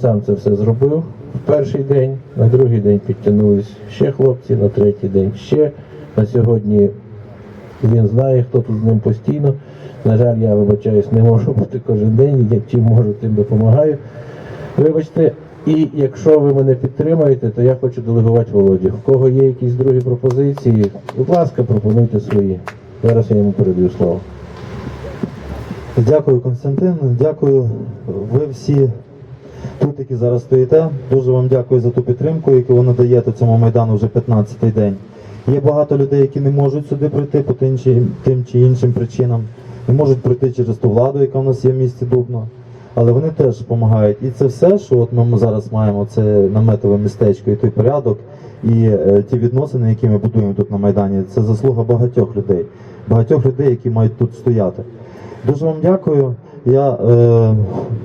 Сам це все зробив в перший день, на другий день підтягнулись ще хлопці, на третій день ще. На сьогодні він знає, хто тут з ним постійно. На жаль, я вибачаюсь, не можу бути кожен день, як чим можу, тим допомагаю. Вибачте, і якщо ви мене підтримаєте, то я хочу делегувати Володю. В кого є якісь другі пропозиції, будь ласка, пропонуйте свої. Зараз я йому передаю слово. Дякую, Константин. Дякую. Ви всі тут, які зараз стоїте. Дуже вам дякую за ту підтримку, яку ви надаєте цьому майдану вже 15-й день. Є багато людей, які не можуть сюди прийти по тим чи, тим чи іншим причинам. Не можуть прийти через ту владу, яка в нас є в місті Дубно. Але вони теж допомагають. І це все, що от ми зараз маємо, це наметове містечко і той порядок, і е, ті відносини, які ми будуємо тут на Майдані, це заслуга багатьох людей, багатьох людей, які мають тут стояти. Дуже вам дякую. Я, е,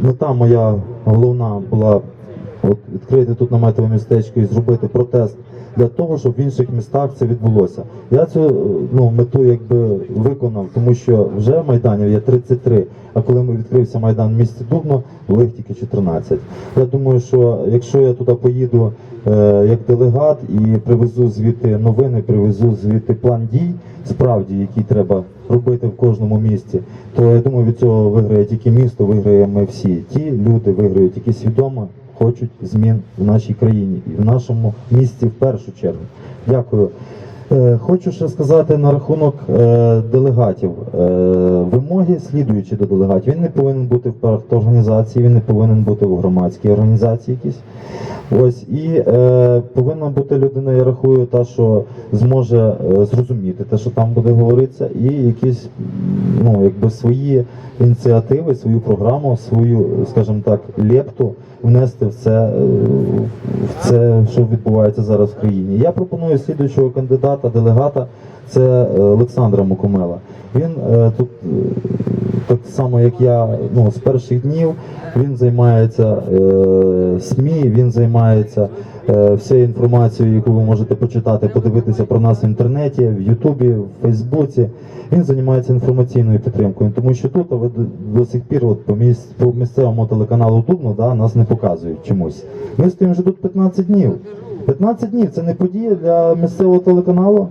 мета моя головна була от, відкрити тут наметове містечко і зробити протест для того, щоб в інших містах це відбулося. Я цю е, ну, мету якби виконав, тому що вже майданів є 33, а коли ми відкрився майдан в місті Дубно, було їх тільки 14. Я думаю, що якщо я туди поїду е, як делегат і привезу звідти новини, привезу звідти план дій, справді, який треба робити в кожному місті, то я думаю, від цього виграє тільки місто, виграємо всі. Ті люди виграють, які свідомо хочуть змін в нашій країні і в нашому місті в першу чергу. Дякую. Е, Хочу ще сказати на рахунок е, делегатів. Е, вимоги слідуючі до делегатів. Він не повинен бути в парторганізації, він не повинен бути в громадській організації якійсь. Ось і е, повинна бути людина, я рахую, та, що зможе зрозуміти те, що там буде говоритися, і якісь ну, якби свої ініціативи, свою програму, свою, скажімо так, лепту внести в це, в це, що відбувається зараз в країні. Я пропоную слідуючого кандидата, делегата, це е, Олександра Мукомела. Він е, тут е, так само, як я, ну, з перших днів він займається СМІ, він займається всією інформацією, яку ви можете почитати, подивитися про нас в інтернеті, в Ютубі, в Фейсбуці. Він займається інформаційною підтримкою, тому що тут ви до, сих пір, от по, міс, по місцевому телеканалу Дубно, да, нас не показують чомусь. Ми стоїмо вже тут 15 днів. 15 днів це не подія для місцевого телеканалу.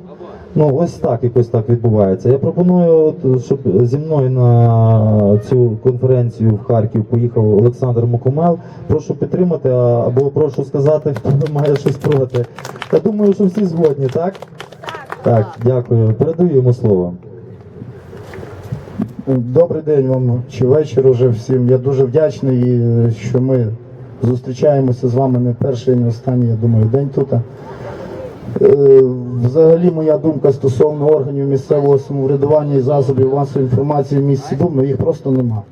Ну, ось так, якось так відбувається. Я пропоную, щоб зі мною на цю конференцію в Харків поїхав Олександр Мокомел. Прошу підтримати, або прошу сказати, хто має щось проти. Я думаю, що всі згодні, так? Так, дякую. Передаю йому слово. Добрий день вам чи вечір уже всім. Я дуже вдячний, що ми зустрічаємося з вами не перший, не останній, я думаю, день тут. Е, Взагалі, моя думка стосовно органів місцевого самоврядування і засобів масової інформації в місті Дубно, їх просто нема.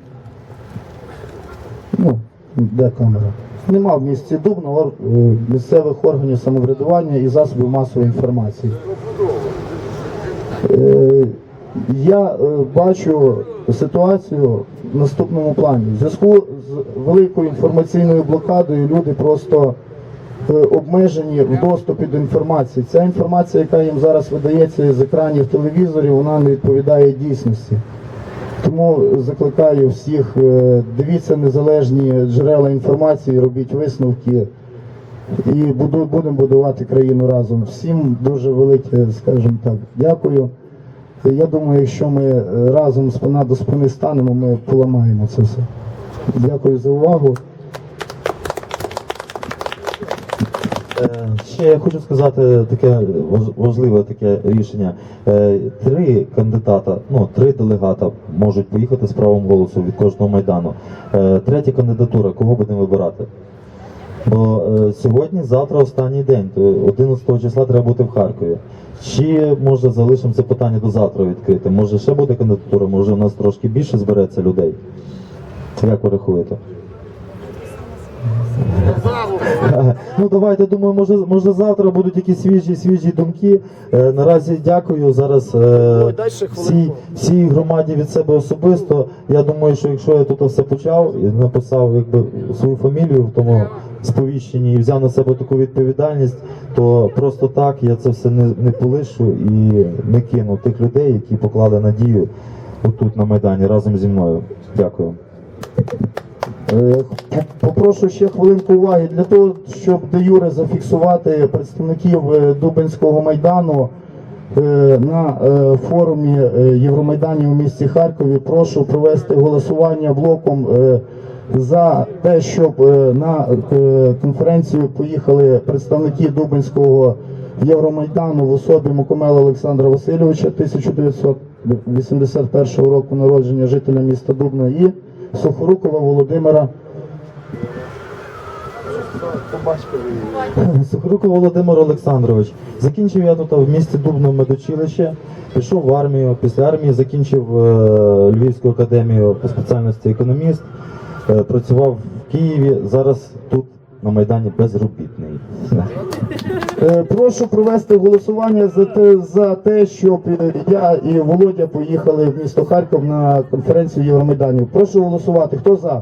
Ну, де камера? Нема в місті Дубно е, місцевих органів самоврядування і засобів масової інформації. Е, Я бачу ситуацію в наступному плані. В зв'язку великою інформаційною блокадою люди просто е, обмежені в доступі до інформації. Ця інформація, яка їм зараз видається з екранів телевізорів, вона не відповідає дійсності. Тому закликаю всіх, е, дивіться незалежні джерела інформації, робіть висновки і будемо будувати країну разом. Всім дуже велике, скажімо так, дякую. Я думаю, якщо ми е, разом спина до спини станемо, ми поламаємо це все. Дякую за увагу. Е, Ще я хочу сказати таке важливе таке рішення. Е, Три кандидата, ну три делегата можуть поїхати з правом голосу від кожного майдану. Е, Третя кандидатура, кого будемо вибирати? Бо сьогодні, завтра останній день, 11 числа треба бути в Харкові. Чи може залишимо це питання до завтра відкрите? Може ще буде кандидатура, може у нас трошки більше збереться людей? Як ви рахуєте? Ну давайте думаю, може, може завтра будуть якісь свіжі, свіжі думки. Е, наразі дякую зараз е, всій, всій громаді від себе особисто. Я думаю, що якщо я тут все почав і написав якби свою фамілію в тому сповіщенні і взяв на себе таку відповідальність, то просто так я це все не, не полишу і не кину тих людей, які поклали надію отут на майдані разом зі мною. Дякую. Е, Попрошу ще хвилинку уваги для того, щоб де юре зафіксувати представників е, Дубинського майдану е, на форумі Євромайдані у місті Харкові. Прошу провести голосування блоком за те, щоб на конференцію поїхали представники Дубинського Євромайдану в особі Мукомела Олександра Васильовича 1981 року народження жителя міста Дубна і Сухорукова Володимира Сухоруков Володимир Олександрович. Закінчив я тут в місті Дубно медучилище, пішов в армію. Після армії закінчив е, Львівську академію по спеціальності економіст. Е, працював в Києві. Зараз тут на Майдані безробітний. Е, Прошу провести голосування за те, за те, щоб е, я і Володя поїхали в місто Харків на конференцію Євромайданів. Прошу голосувати. Хто за?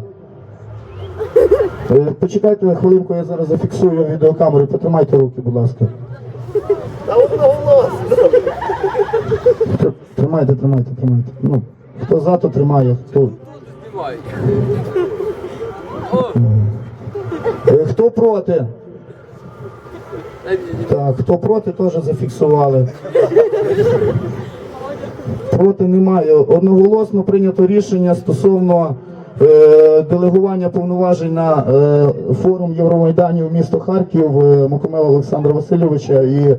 Е, Почекайте хвилинку, я зараз зафіксую відеокамеру. Потримайте руки, будь ласка. Тр- Тримайте, тримайте, тримайте. Ну, хто за, то тримає. Хто... Е, Хто проти? Так, хто проти, теж зафіксували. Проти немає. Одноголосно прийнято рішення стосовно е, делегування повноважень на е, форум Євромайданів місто Харків е, Мукомела Олександра Васильовича і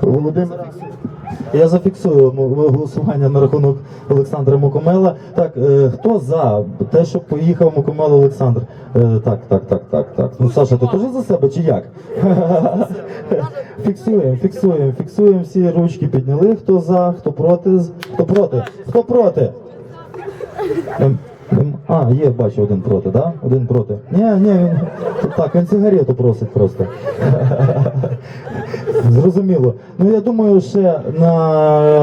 Володимира. Я зафіксую голосування на рахунок Олександра Мукомела. Так, е, хто за те, щоб поїхав Мукомел Олександр? Е, так, так, так, так, так. Ну, Саша, ти теж за себе чи як? фіксуємо, фіксуємо, фіксуємо всі ручки підняли. Хто за, хто проти, хто проти? Хто проти? Ем, ем, А, є, бачу, один проти, да? Один проти. Ні, ні, він так, він сигарету просить просто. Зрозуміло. Ну я думаю, ще на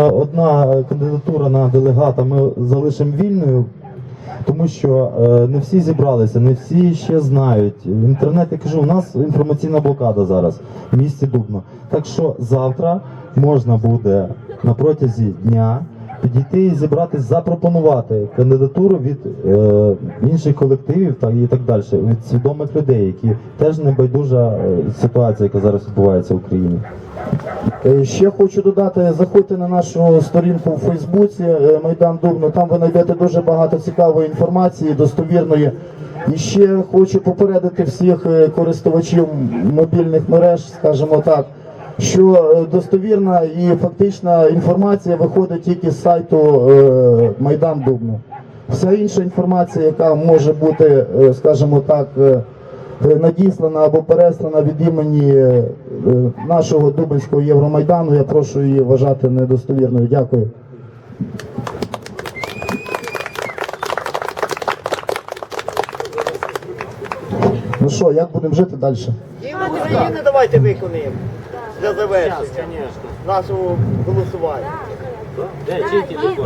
одна кандидатура на делегата ми залишимо вільною, тому що е, не всі зібралися, не всі ще знають. Інтернет, я кажу, у нас інформаційна блокада зараз в місті Дубно. Так що завтра можна буде на протязі дня підійти і зібратись, запропонувати кандидатуру від е, інших колективів та і так далі, від свідомих людей, які теж не байдужа е, ситуація, яка зараз відбувається в Україні. Е, Ще хочу додати, заходьте на нашу сторінку у Фейсбуці е, Майдан Дубно. Там ви знайдете дуже багато цікавої інформації, достовірної. І ще хочу попередити всіх користувачів мобільних мереж, скажімо так, що е, достовірна і фактична інформація виходить тільки з сайту е, Майдан Дубно. Вся інша інформація, яка може бути, е, скажімо так, надіслана або переслана від імені нашого Дубинського Євромайдану, я прошу її вважати недостовірною. Дякую. Ну що, як будемо жити далі? Гімн України давайте виконуємо для завершення нашого голосування. Де, чий телефон?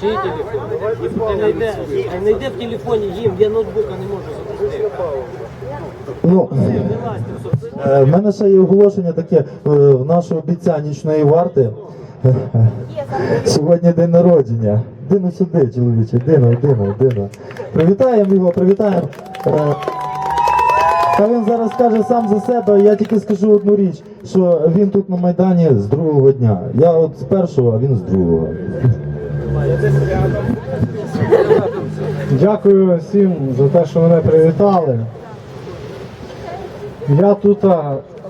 Чий телефон? Ти знайде, не йде в телефоні їм, я ноутбука не можу запустити. Ну, Е, В мене ще є оголошення таке е, в нашого бійця нічної варти. Сьогодні день народження. Дино сюди, чоловіче, Дино, Дино, Дино. Привітаємо його, привітаємо. Та він зараз скаже сам за себе, я тільки скажу одну річ, що він тут на Майдані з другого дня. Я от з першого, а він з другого. Дякую всім за те, що мене привітали. Я тут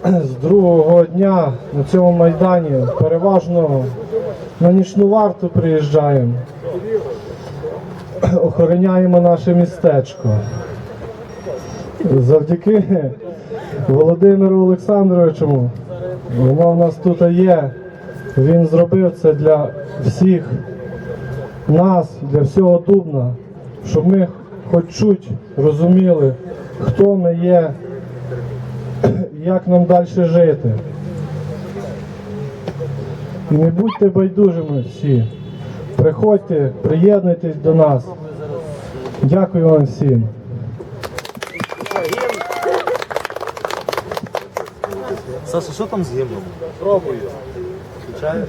з другого дня на цьому майдані переважно на нічну варту приїжджаємо. Охороняємо наше містечко. Завдяки Володимиру Олександровичу, воно в нас тут є. Він зробив це для всіх нас, для всього Дубна, щоб ми хоч чуть розуміли, хто ми є, як нам далі жити. Не будьте байдужими всі. Приходьте, приєднуйтесь до нас. Дякую вам всім. Саша, що там з гімном? Пробую. Включаєш?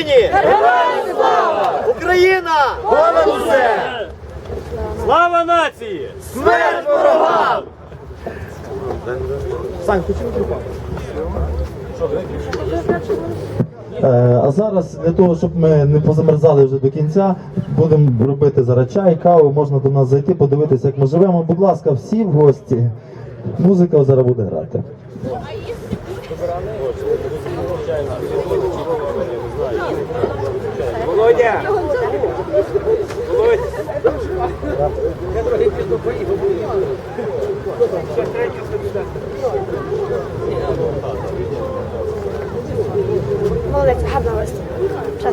Україні! Героям слава! Україна! Понад усе! Слава нації! Смерть ворогам! Е, А зараз для того, щоб ми не позамерзали вже до кінця, будемо робити зараз чай, каву, можна до нас зайти, подивитися, як ми живемо. Будь ласка, всі в гості. Музика зараз буде грати. Володя! Володь! Я трохи пізно поїхав. Ще